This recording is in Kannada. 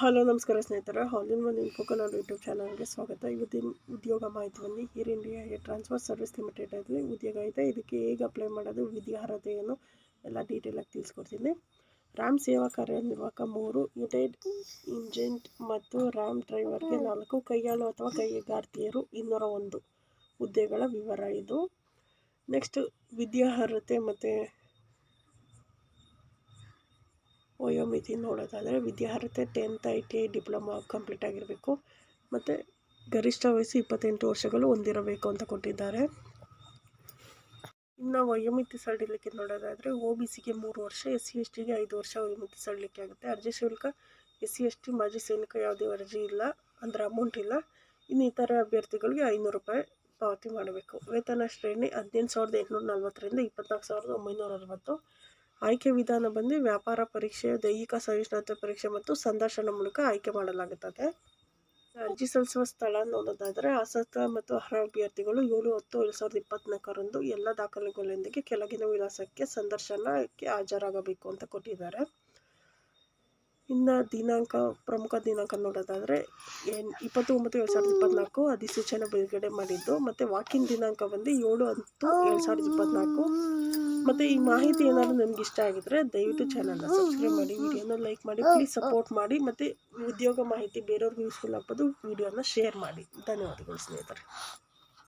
ಹಲೋ, ನಮಸ್ಕಾರ ಸ್ನೇಹಿತರೆ. ಹಾಲಿನ ಒನ್ ಇನ್ಫೋ ಕನ್ನಡ ಯೂಟ್ಯೂಬ್ ಚಾನಲ್ಗೆ ಸ್ವಾಗತ. ಇವತ್ತಿನ ಉದ್ಯೋಗ ಮಾಹಿತಿ ಬಂದು Air India transfer service limited ಅಲ್ಲಿ ಉದ್ಯೋಗ ಇದೆ ಇದಕ್ಕೆ ಹೇಗೆ ಅಪ್ಲೈ ಮಾಡೋದು ಏನು ಎಲ್ಲ ಡೀಟೇಲಾಗಿ ತಿಳಿಸ್ಕೊಡ್ತೀನಿ. ರ್ಯಾಮ್ ಸೇವಾ ಕಾರ್ಯನಿರ್ವಾಹಕ ಮೂರು ಯುಟೈಡ್ ಇಂಜೆಂಟ್ ಮತ್ತು ರ್ಯಾಮ್ ಡ್ರೈವರ್ಗೆ ನಾಲ್ಕು, ಕೈಯಾಳು ಅಥವಾ ಕೈಗಾರ್ತಿಯರು ಇನ್ನೂರ ಒಂದು ಹುದ್ದೆಗಳ ವಿವರ ಇದು. ನೆಕ್ಸ್ಟ್ ವಿದ್ಯಾರ್ಹತೆ ಮತ್ತು ವಯೋಮಿತಿ ನೋಡೋದಾದರೆ ವಿದ್ಯಾರ್ಹತೆ tenth I T I diploma complete ಆಗಿರಬೇಕು. ಮತ್ತು ಗರಿಷ್ಠ ವಯಸ್ಸು ಇಪ್ಪತ್ತೆಂಟು ವರ್ಷಗಳು ಹೊಂದಿರಬೇಕು ಅಂತ ಕೊಟ್ಟಿದ್ದಾರೆ. ಇನ್ನು ವಯೋಮಿತಿ ಸಡಿಲಿಕೆ ನೋಡೋದಾದರೆ ಒ ಬಿ ಸಿಗೆ ಮೂರು ವರ್ಷ, ಎಸ್ ಸಿ ಎಸ್ ಟಿಗೆ ಐದು ವರ್ಷ ವಯೋಮಿತಿ ಸಡಿಲಿಕೆ ಆಗುತ್ತೆ. ಅರ್ಜಿ ಶುಲ್ಕ, ಎಸ್ ಸಿ ಎಸ್ ಟಿ ಮಾಜಿ ಸೈನಿಕ ಯಾವುದೇ ಅರ್ಜಿ ಇಲ್ಲ, ಅಂದರೆ ಅಮೌಂಟ್ ಇಲ್ಲ. ಇನ್ನು ಇತರ ಅಭ್ಯರ್ಥಿಗಳಿಗೆ ಐನೂರು ರೂಪಾಯಿ ಪಾವತಿ ಮಾಡಬೇಕು. ವೇತನ ಶ್ರೇಣಿ ಹದಿನೆಂಟು ಸಾವಿರದ ಎಂಟುನೂರ ನಲ್ವತ್ತರಿಂದ ಇಪ್ಪತ್ನಾಲ್ಕು ಸಾವಿರದ ಒಂಬೈನೂರ ಅರವತ್ತು. ಆಯ್ಕೆ ವಿಧಾನ ಬಂದು ವ್ಯಾಪಾರ ಪರೀಕ್ಷೆ ದೈಹಿಕ ಸಹಿಷ್ಣುತೆ ಪರೀಕ್ಷೆ ಮತ್ತು ಸಂದರ್ಶನ ಮೂಲಕ ಆಯ್ಕೆ ಮಾಡಲಾಗುತ್ತದೆ. ಅರ್ಜಿ ಸಲ್ಲಿಸುವ ಸ್ಥಳ ನೋಡೋದಾದರೆ ಆಸಕ್ತ ಮತ್ತು ಅರ್ಹ ಅಭ್ಯರ್ಥಿಗಳು ಏಳು ಹತ್ತು ಎರಡು ಸಾವಿರದ ಇಪ್ಪತ್ತ್ನಾಲ್ಕರಂದು ಎಲ್ಲ ದಾಖಲೆಗಳೊಂದಿಗೆ ಕೆಳಗಿನ ವಿಳಾಸಕ್ಕೆ ಸಂದರ್ಶನಕ್ಕೆ ಹಾಜರಾಗಬೇಕು ಅಂತ ಕೊಟ್ಟಿದ್ದಾರೆ. ಇನ್ನು ದಿನಾಂಕ, ಪ್ರಮುಖ ದಿನಾಂಕ ನೋಡೋದಾದರೆ ಎನ್ ಇಪ್ಪತ್ತೊಂಬತ್ತು ಎರಡು ಸಾವಿರದ ಇಪ್ಪತ್ತ್ನಾಲ್ಕು ಅಧಿಸೂಚನೆ ಬಿಡುಗಡೆ ಮಾಡಿದ್ದು, ಮತ್ತು ವಾಕಿಂಗ್ ದಿನಾಂಕ ಬಂದು ಏಳು ಹತ್ತು ಎರಡು ಸಾವಿರದ ಇಪ್ಪತ್ತ್ನಾಲ್ಕು ಮತ್ತು ಈ ಮಾಹಿತಿ ಏನಾದರೂ ನಿಮ್ಗೆ ಇಷ್ಟ ಆಗಿದ್ರೆ ದಯವಿಟ್ಟು ಚಾನಲ್ನ ಸಬ್ಸ್ಕ್ರೈಬ್ ಮಾಡಿ ವಿಡಿಯೋನ ಲೈಕ್ ಮಾಡಿ ಪ್ಲೀಸ್ ಸಪೋರ್ಟ್ ಮಾಡಿ, ಮತ್ತು ಉದ್ಯೋಗ ಮಾಹಿತಿ ಬೇರೆಯವ್ರಿಗೆ ಯೂಸ್ಫುಲ್ ಆಗ್ಬೋದು ವಿಡಿಯೋನ ಶೇರ್ ಮಾಡಿ. ಧನ್ಯವಾದಗಳು ಸ್ನೇಹಿತರೆ.